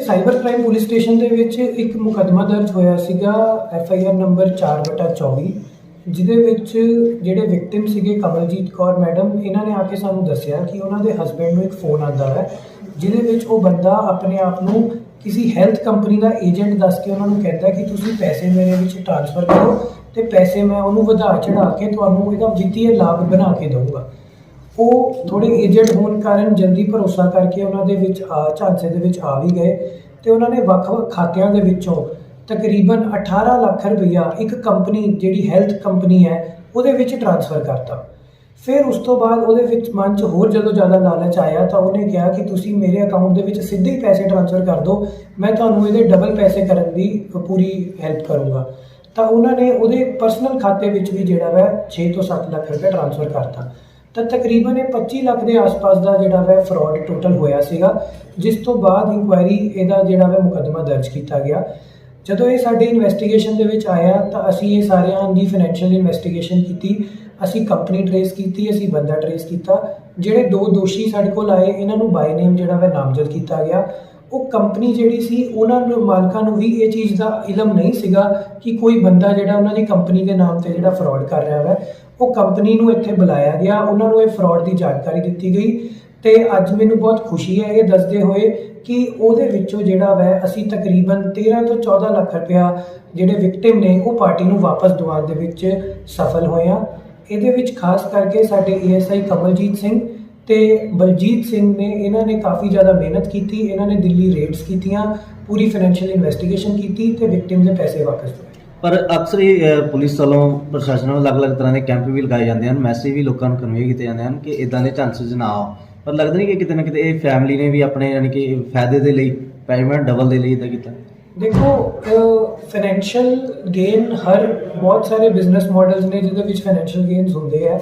Cyber crime police station ਦੇ ਵਿੱਚ ਇੱਕ ਮੁਕੱਦਮਾ ਦਰਜ ਹੋਇਆ ਸੀਗਾ ਐਫ ਆਈ ਆਰ ਨੰਬਰ 4/24 ਜਿਹਦੇ ਵਿੱਚ ਜਿਹੜੇ ਵਿਕਟਿਮ ਸੀਗੇ ਕਮਲਜੀਤ ਕੌਰ ਮੈਡਮ ਇਹਨਾਂ ਨੇ ਆ ਕੇ ਸਾਨੂੰ ਦੱਸਿਆ ਕਿ ਉਹਨਾਂ ਦੇ ਹਸਬੰਡ ਨੂੰ ਇੱਕ ਫੋਨ ਆਂਦਾ ਹੈ, ਜਿਹਦੇ ਵਿੱਚ ਉਹ ਬੰਦਾ ਆਪਣੇ ਆਪ ਨੂੰ ਕਿਸੇ ਹੈਲਥ ਕੰਪਨੀ ਦਾ ਏਜੰਟ ਦੱਸ ਕੇ ਉਹਨਾਂ ਨੂੰ ਕਹਿੰਦਾ ਕਿ ਤੁਸੀਂ ਪੈਸੇ ਮੇਰੇ ਵਿੱਚ ਟ੍ਰਾਂਸਫਰ ਕਰੋ ਤੇ ਪੈਸੇ ਮੈਂ ਉਹਨੂੰ ਵਧਾ ਚੜਾ ਕੇ ਤੁਹਾਨੂੰ ਇਹਦਾ ਵਿੱਤੀ ਲਾਭ ਬਣਾ ਕੇ ਦਊਂਗਾ। ਉਹ ਥੋੜੇ ਏਜੰਟ ਹੋਣ ਕਾਰਨ ਜਲਦੀ ਭਰੋਸਾ ਕਰਕੇ ਉਹਨਾਂ ਦੇ ਵਿੱਚ ਆ, ਝਾਂਸੇ ਦੇ ਵਿੱਚ ਆ ਵੀ ਗਏ ਤੇ ਉਹਨਾਂ ਨੇ ਵੱਖ-ਵੱਖ ਖਾਤਿਆਂ ਦੇ ਵਿੱਚੋਂ ਤਕਰੀਬਨ 18 ਲੱਖ ਰੁਪਈਆ ਇੱਕ ਕੰਪਨੀ ਜਿਹੜੀ ਹੈਲਥ ਕੰਪਨੀ ਹੈ, ਉਹਦੇ ਵਿੱਚ ਟ੍ਰਾਂਸਫਰ ਕਰਤਾ। ਫਿਰ ਉਸ ਤੋਂ ਬਾਅਦ ਉਹਦੇ ਵਿੱਚ ਮਨ 'ਚ ਹੋਰ ਜਦੋਂ ਜ਼ਿਆਦਾ ਲਾਲਚ ਆਇਆ ਤਾਂ ਉਹਨੇ ਕਿਹਾ ਕਿ ਤੁਸੀਂ ਮੇਰੇ ਅਕਾਊਂਟ ਦੇ ਵਿੱਚ ਸਿੱਧੇ ਹੀ ਪੈਸੇ ਟ੍ਰਾਂਸਫਰ ਕਰ ਦਿਓ, ਮੈਂ ਤੁਹਾਨੂੰ ਇਹਦੇ ਡਬਲ ਪੈਸੇ ਕਰਨ ਦੀ ਪੂਰੀ ਹੈਲਪ ਕਰੂੰਗਾ। ਤਾਂ ਉਹਨਾਂ ਨੇ ਉਹਦੇ ਪਰਸਨਲ ਖਾਤੇ ਵਿੱਚ ਵੀ ਜਿਹੜਾ ਵੈ 6 ਤੋਂ 7 ਲੱਖ ਰੁਪਏ ਟ੍ਰਾਂਸਫਰ ਕਰਤਾ। ਤਾਂ ਤਕਰੀਬਨ ਇਹ 25 ਲੱਖ ਦੇ ਆਸ-ਪਾਸ ਦਾ ਜਿਹੜਾ ਵੈ ਫਰਾਡ ਟੋਟਲ ਹੋਇਆ ਸੀਗਾ, ਜਿਸ ਤੋਂ ਬਾਅਦ ਇਨਕੁਆਇਰੀ ਇਹਦਾ ਜਿਹੜਾ ਵੈ ਮੁਕੱਦਮਾ ਦਰਜ ਕੀਤਾ ਗਿਆ। ਜਦੋਂ ਇਹ ਸਾਡੇ ਇਨਵੈਸਟੀਗੇਸ਼ਨ ਦੇ ਵਿੱਚ ਆਇਆ, ਤਾਂ ਅਸੀਂ ਇਹ ਸਾਰਿਆਂ ਦੀ ਫਾਈਨੈਂਸ਼ੀਅਲ ਇਨਵੈਸਟੀਗੇਸ਼ਨ ਕੀਤੀ। ਅਸੀਂ ਕੰਪਨੀ ਟਰੇਸ ਕੀਤੀ, ਅਸੀਂ ਬੰਦਾ ਟਰੇਸ ਕੀਤਾ, ਜਿਹੜੇ ਦੋ ਦੋਸ਼ੀ ਸਾਡੇ ਕੋਲ ਆਏ, ਇਹਨਾਂ ਨੂੰ ਬਾਈ ਨੇਮ ਜਿਹੜਾ ਵੈ ਨਾਮਜ਼ਦ ਕੀਤਾ ਗਿਆ। ਉਹ ਕੰਪਨੀ ਜਿਹੜੀ ਸੀ, ਉਹਨਾਂ ਨੂੰ, ਮਾਲਕਾਂ ਨੂੰ ਵੀ ਇਹ ਚੀਜ਼ ਦਾ ਇਲਮ ਨਹੀਂ ਸੀਗਾ ਕਿ ਕੋਈ ਬੰਦਾ ਜਿਹੜਾ ਉਹਨਾਂ ਦੀ ਕੰਪਨੀ ਦੇ ਨਾਮ ਤੇ ਜਿਹੜਾ ਫਰਾਡ ਕਰ ਰਿਹਾ ਹੈ ਉਹ ਕੰਪਨੀ ਨੂੰ ਇੱਥੇ ਬੁਲਾਇਆ ਗਿਆ। ਉਹਨਾਂ ਨੂੰ ਇਹ ਫਰਾਡ ਦੀ ਜਾਣਕਾਰੀ ਦਿੱਤੀ ਗਈ ਤੇ ਅੱਜ ਮੈਨੂੰ ਬਹੁਤ ਖੁਸ਼ੀ ਹੈ ਇਹ ਦੱਸਦੇ ਹੋਏ ਕਿ ਉਹਦੇ ਵਿੱਚੋਂ ਜਿਹੜਾ ਵੈ, ਅਸੀਂ ਤਕਰੀਬਨ 13 ਤੋਂ 14 ਲੱਖ ਰੁਪਇਆ ਜਿਹੜੇ ਵਿਕਟਿਮ ਨੇ, ਉਹ ਪਾਰਟੀ ਨੂੰ ਵਾਪਸ ਦਿਵਾਉਣ ਦੇ ਵਿੱਚ ਸਫਲ ਹੋਏ ਆ ਇਹਦੇ ਵਿੱਚ ਖਾਸ ਕਰਕੇ ਸਾਡੇ ਏਐਸਆਈ ਕਮਲਜੀਤ ਸਿੰਘ ਤੇ ਬਲਜੀਤ ਸਿੰਘ ਨੇ, ਇਹਨਾਂ ਨੇ ਕਾਫੀ ਜ਼ਿਆਦਾ ਮਿਹਨਤ ਕੀਤੀ, ਇਹਨਾਂ ਨੇ ਦਿੱਲੀ ਰੇਡਸ ਕੀਤੀਆਂ, ਪੂਰੀ ਫਾਈਨੈਂਸ਼ੀਅਲ ਇਨਵੈਸਟੀਗੇਸ਼ਨ ਕੀਤੀ ਤੇ ਵਿਕਟਿਮ ਦੇ ਪੈਸੇ ਵਾਪਸ ਦਿਵਾਏ। ਪਰ ਅਕਸਰ ਹੀ ਅ, ਪੁਲਿਸ ਵੱਲੋਂ ਪ੍ਰਸ਼ਾਸਨ ਵੱਲੋਂ ਅਲੱਗ-ਅਲੱਗ ਤਰ੍ਹਾਂ ਦੇ ਕੈਂਪ ਵੀ ਲਗਾਏ ਜਾਂਦੇ ਹਨ ਮੈਸੇਜ ਵੀ ਲੋਕਾਂ ਨੂੰ ਕਨਵੇ ਕੀਤੇ ਜਾਂਦੇ ਹਨ ਕਿ ਇਦਾਂ ਦੇ ਚਾਂਸਸ ਨਾ ਆਓ। ਪਰ ਲੱਗਦਾ ਨਹੀਂ ਕਿ ਕਿਤੇ ਨਾ ਕਿਤੇ ਇਹ ਫੈਮਿਲੀ ਨੇ ਵੀ ਆਪਣੇ ਯਾਨੀ ਕਿ ਫਾਇਦੇ ਦੇ ਲਈ ਪੈਸੇ ਡਬਲ ਦੇ ਲਈ ਇਦਾਂ ਕੀਤਾ। ਦੇਖੋ ਫਾਈਨੈਂਸ਼ੀਅਲ ਗੇਨ ਹਰ ਬਹੁਤ ਸਾਰੇ ਬਿਜ਼ਨਸ ਮਾਡਲਸ ਨੇ ਜਿਹਦੇ ਵਿੱਚ ਫਾਈਨੈਂਸ਼ੀਅਲ ਗੇਨਸ ਹੁੰਦੇ ਆ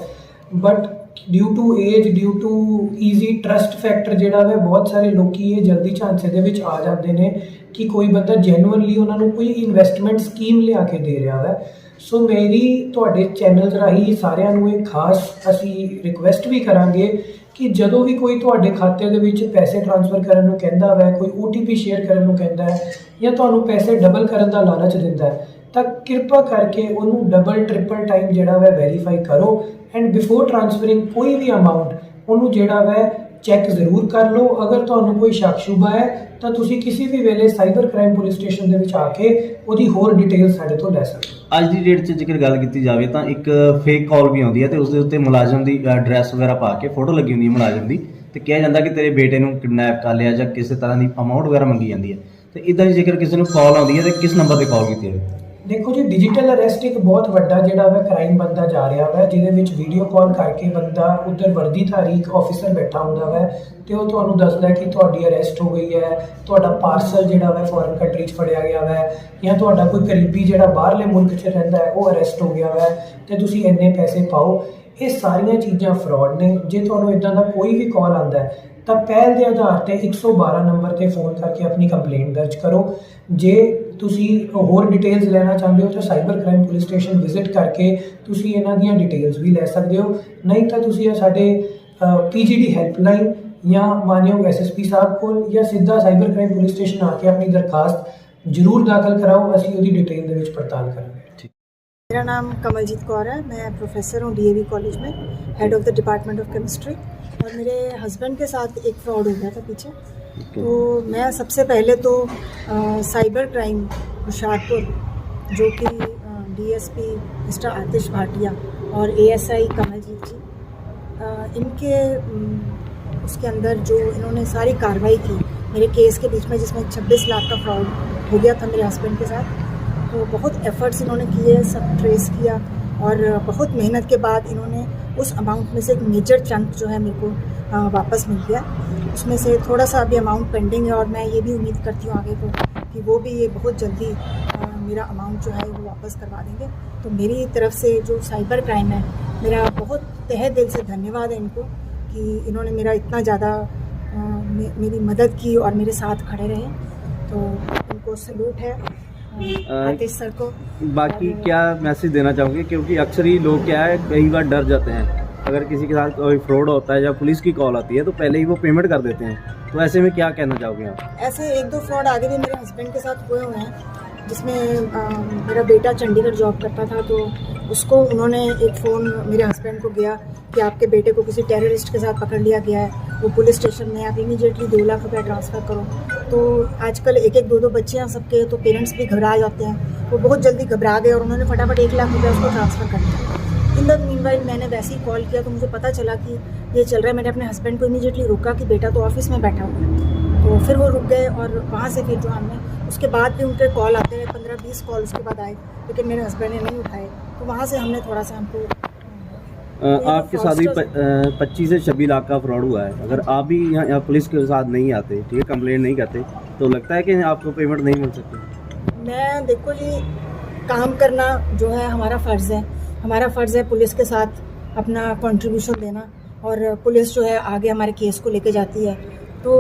but due to age due to easy trust factor ਜਿਹੜਾ ਵੇ, ਬਹੁਤ ਸਾਰੇ ਲੋਕੀ ਇਹ ਜਲਦੀ ਝਾਂਸੇ ਦੇ ਵਿੱਚ ਆ ਜਾਂਦੇ ਨੇ ਕਿ ਕੋਈ ਬੰਦਾ ਜੈਨੂਇਨਲੀ ਉਹਨਾਂ ਨੂੰ ਕੋਈ ਇਨਵੈਸਟਮੈਂਟ ਸਕੀਮ ਲਿਆ ਕੇ ਦੇ ਰਿਹਾ ਹੈ ਸੋ ਮੇਰੀ, ਤੁਹਾਡੇ ਚੈਨਲ ਰਾਹੀਂ ਸਾਰਿਆਂ ਨੂੰ ਇਹ ਖਾਸ ਅਸੀਂ ਰਿਕੁਐਸਟ ਵੀ ਕਰਾਂਗੇ ਕਿ ਜਦੋਂ ਵੀ ਕੋਈ ਤੁਹਾਡੇ ਖਾਤੇ ਦੇ ਵਿੱਚ ਪੈਸੇ ਟ੍ਰਾਂਸਫਰ ਕਰਨ ਨੂੰ ਕਹਿੰਦਾ ਹੈ ਕੋਈ OTP ਸ਼ੇਅਰ ਕਰਨ ਨੂੰ ਕਹਿੰਦਾ ਹੈ ਜਾਂ ਤੁਹਾਨੂੰ ਪੈਸੇ ਡਬਲ ਕਰਨ ਦਾ ਲਾਲਚ ਦਿੰਦਾ ਹੈ ਤਾਂ ਕਿਰਪਾ ਕਰਕੇ ਉਹਨੂੰ ਡਬਲ ਟ੍ਰਿਪਲ ਟਾਈਮ ਜਿਹੜਾ ਵੈ ਵੈਰੀਫਾਈ ਕਰੋ। ਐਂਡ ਬਿਫੋਰ ਟ੍ਰਾਂਸਫਰਿੰਗ ਕੋਈ ਵੀ ਅਮਾਉਂਟ ਉਹਨੂੰ ਜਿਹੜਾ ਵੈ ਚੈੱਕ ਜ਼ਰੂਰ ਕਰ ਲਓ। ਅਗਰ ਤੁਹਾਨੂੰ ਕੋਈ ਸ਼ੱਕ ਸ਼ੁਬਾ ਹੈ, ਤਾਂ ਤੁਸੀਂ ਕਿਸੇ ਵੀ ਵੇਲੇ ਸਾਈਬਰ ਕ੍ਰਾਈਮ ਪੁਲਿਸ ਸਟੇਸ਼ਨ ਦੇ ਵਿੱਚ ਆ ਕੇ ਉਹਦੀ ਹੋਰ ਡਿਟੇਲ ਸਾਡੇ ਤੋਂ ਲੈ ਸਕਦੇ ਹੋ। ਅੱਜ ਦੀ ਡੇਟ 'ਚ ਜੇਕਰ ਗੱਲ ਕੀਤੀ ਜਾਵੇ, ਤਾਂ ਇੱਕ ਫੇਕ ਕਾਲ ਵੀ ਆਉਂਦੀ ਹੈ ਤੇ ਉਸ ਦੇ ਉੱਤੇ ਮੁਲਾਜ਼ਮ ਦੀ ਐਡਰੈਸ ਵਗੈਰਾ ਪਾ ਕੇ ਫੋਟੋ ਲੱਗੀ ਹੁੰਦੀ ਹੈ ਮੁਲਾਜ਼ਮ ਦੀ। ਤੇ ਕਿਹਾ ਜਾਂਦਾ ਕਿ ਤੇਰੇ ਬੇਟੇ ਨੂੰ ਕਿਡਨੈਪ ਕਰ ਲਿਆ ਜਾਂ ਕਿਸੇ ਤਰ੍ਹਾਂ ਦੀ ਅਮਾਉਂਟ ਵਗੈਰਾ ਮੰਗੀ ਜਾਂਦੀ ਹੈ। ਤੇ ਇਦਾਂ ਦੀ ਜੇਕਰ ਕਿਸੇ ਨੂੰ ਕਾਲ ਆਉਂਦੀ ਹੈ, ਤੇ ਕਿਸ ਨੰਬਰ ਤੇ ਕਾਲ ਕੀਤੀ ਜਾਵੇ? ਦੇਖੋ ਜੀ ਡਿਜੀਟਲ ਅਰੈਸਟ ਇੱਕ ਬਹੁਤ ਵੱਡਾ ਜਿਹੜਾ ਵਾ ਕ੍ਰਾਈਮ ਬੰਦਾ ਜਾ ਰਿਹਾ ਵਾ, ਜਿਹਦੇ ਵਿੱਚ ਵੀਡੀਓ ਕਾਲ ਕਰਕੇ ਬੰਦਾ ਉੱਧਰ ਵਰਦੀਧਾਰੀ ਇੱਕ ਆਫੀਸਰ ਬੈਠਾ ਹੁੰਦਾ ਵਾ ਤੇ ਉਹ ਤੁਹਾਨੂੰ ਦੱਸਦਾ ਕਿ ਤੁਹਾਡੀ ਅਰੈਸਟ ਹੋ ਗਈ ਹੈ, ਤੁਹਾਡਾ ਪਾਰਸਲ ਜਿਹੜਾ ਵਾ ਫੋਰਨ ਕੰਟਰੀ 'ਚ ਫੜਿਆ ਗਿਆ ਵਾ ਜਾਂ ਤੁਹਾਡਾ ਕੋਈ ਕਰੀਬੀ ਜਿਹੜਾ ਬਾਹਰਲੇ ਮੁਲਕ 'ਚ ਰਹਿੰਦਾ ਹੈ, ਉਹ ਅਰੈਸਟ ਹੋ ਗਿਆ ਵਾ ਤੇ ਤੁਸੀਂ ਇੰਨੇ ਪੈਸੇ ਪਾਓ। ਇਹ ਸਾਰੀਆਂ ਚੀਜ਼ਾਂ ਫਰਾਡ ਨੇ। ਜੇ ਤੁਹਾਨੂੰ ਇਦਾਂ ਦਾ ਕੋਈ ਵੀ ਕਾਲ ਆਂਦਾ ਹੈ, ਤਾਂ ਪਹਿਲ ਦੇ ਆਧਾਰ ਤੇ 112 ਨੰਬਰ ਤੇ ਫੋਨ ਕਰਕੇ ਆਪਣੀ ਕੰਪਲੇਂਟ ਦਰਜ ਕਰੋ। ਜੇ ਤੁਸੀਂ ਹੋਰ ਡਿਟੇਲਸ ਲੈਣਾ ਚਾਹੁੰਦੇ ਹੋ ਤਾਂ cyber crime police station visit ਕਰਕੇ ਤੁਸੀਂ ਇਹਨਾਂ ਦੀਆਂ ਡਿਟੇਲਸ ਵੀ ਲੈ ਸਕਦੇ ਹੋ ਨਹੀਂ ਤਾਂ ਤੁਸੀਂ ਇਹ ਸਾਡੇ ਪੀਜੀਡੀ ਹੈਲਪਲਾਈਨ ਜਾਂ ਮਾਨਯੋਗ ਐਸਐਸਪੀ ਸਾਹਿਬ ਕੋਲ ਜਾਂ ਸਿੱਧਾ ਸਾਈਬਰ ਕ੍ਰਾਈਮ ਪੁਲਿਸ ਸਟੇਸ਼ਨ ਆ ਕੇ ਆਪਣੀ ਦਰਖਾਸਤ ਜ਼ਰੂਰ ਦਾਖਲ ਕਰਾਓ ਅਸੀਂ ਉਹਦੀ ਡਿਟੇਲ ਦੇ ਵਿੱਚ ਪੜਤਾਲ ਕਰਾਂਗੇ मेरा नाम कमलजीत कौर है मैं प्रोफेसर हूँ डीएवी कॉलेज में head of the department of chemistry और मेरे हस्बैंड के साथ एक फ्रॉड हो गया था पीछे तो मैं सबसे पहले तो अ, साइबर क्राइम होशियारपुर जो कि डीएसपी मिस्टर आतिश भाटिया और एएसआई कमलजीत जी अ, इनके उसके अंदर जो इन्होंने सारी कार्रवाई की मेरे केस के बीच में जिसमें 26 लाख का फ्रॉड हो गया था मेरे हस्बैंड के साथ तो बहुत एफर्ट्स इन्होंने किए सब ट्रेस किया और बहुत मेहनत के बाद इन्होंने उस अमाउंट में से एक मेजर चंक जो है मेरे को वापस मिल गया। उसमें से थोड़ा सा अभी अमाउंट पेंडिंग है और मैं ये भी उम्मीद करती हूँ आगे को कि वो भी ये बहुत जल्दी मेरा अमाउंट जो है वो वापस करवा देंगे। तो मेरी तरफ़ से जो साइबर क्राइम है मेरा बहुत तहे दिल से धन्यवाद है इनको कि इन्होंने मेरा इतना ज़्यादा मे- मेरी मदद की और मेरे साथ खड़े रहे। तो इनको सलूट है आतिश सर को। बाकी क्या मैसेज देना चाहोगे? क्योंकि अक्सर ही लोग क्या है कई बार डर जाते हैं। अगर किसी के साथ कोई फ्रॉड होता है या पुलिस की कॉल आती है तो पहले ही वो पेमेंट कर देते हैं। तो ऐसे में क्या कहना चाहोगे आप? ऐसे एक दो फ्रॉड आगे भी मेरे हस्बैंड के साथ हुए हुए हैं, जिसमें मेरा बेटा चंडीगढ़ जॉब करता था तो उसको उन्होंने एक फ़ोन मेरे हस्बैंड को गया कि आपके बेटे को किसी टेररिस्ट के साथ पकड़ लिया गया है। वो पुलिस स्टेशन में आप इमीडिएटली दो लाख रुपया ट्रांसफ़र करो। तो आजकल एक एक दो दो बच्चे हैं सबके तो पेरेंट्स भी घबरा जाते हैं। वो बहुत जल्दी घबरा गए और उन्होंने फटाफट एक लाख रुपया उसको ट्रांसफ़र कर दिया। इन द मीन वाइल मैंने वैसे ही कॉल किया तो मुझे पता चला कि ये चल रहा है। मैंने अपने हस्बैंड को इमीडिएटली रोका कि बेटा तो ऑफ़िस में बैठा हुआ है। तो फिर वो रुक गए और वहाँ से फिर जो हमने उसके बाद भी उनके कॉल आते हैं पंद्रह बीस कॉल उसके बाद आए लेकिन मेरे हस्बैंड ने नहीं उठाए। तो वहाँ से हमने थोड़ा सा हमको आपके साथ भी पच्चीस से छब्बीस लाख का फ्रॉड हुआ है। अगर आप भी यहाँ यहाँ पुलिस के साथ नहीं आते ठीक है कंप्लेंट नहीं करते तो लगता है कि आपको पेमेंट नहीं मिल सकती? मैं देखो जी काम करना जो है हमारा फ़र्ज़ है। हमारा फ़र्ज़ है पुलिस के साथ अपना कंट्रीब्यूशन देना और पुलिस जो है आगे हमारे केस को लेके जाती है। तो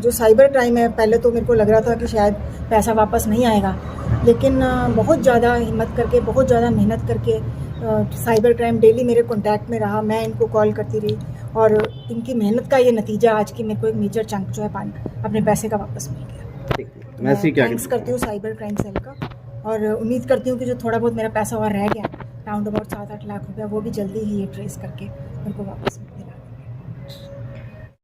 जो साइबर क्राइम है पहले तो मेरे को लग रहा था कि शायद पैसा वापस नहीं आएगा लेकिन बहुत ज़्यादा हिम्मत करके बहुत ज़्यादा मेहनत करके साइबर क्राइम डेली मेरे कॉन्टैक्ट में रहा मैं इनको कॉल करती रही और इनकी मेहनत का ये नतीजा आज की मेरे को एक मेजर चंक जो है पान अपने पैसे का वापस मिल गया। मैसेज क्या थैंक्स करती हूँ साइबर क्राइम सेल का और उम्मीद करती हूँ कि जो थोड़ा बहुत मेरा पैसा और रह गया राउंड अबाउट सात आठ लाख रुपया वो भी जल्दी ही ये ट्रेस करके मेरे को वापस मिले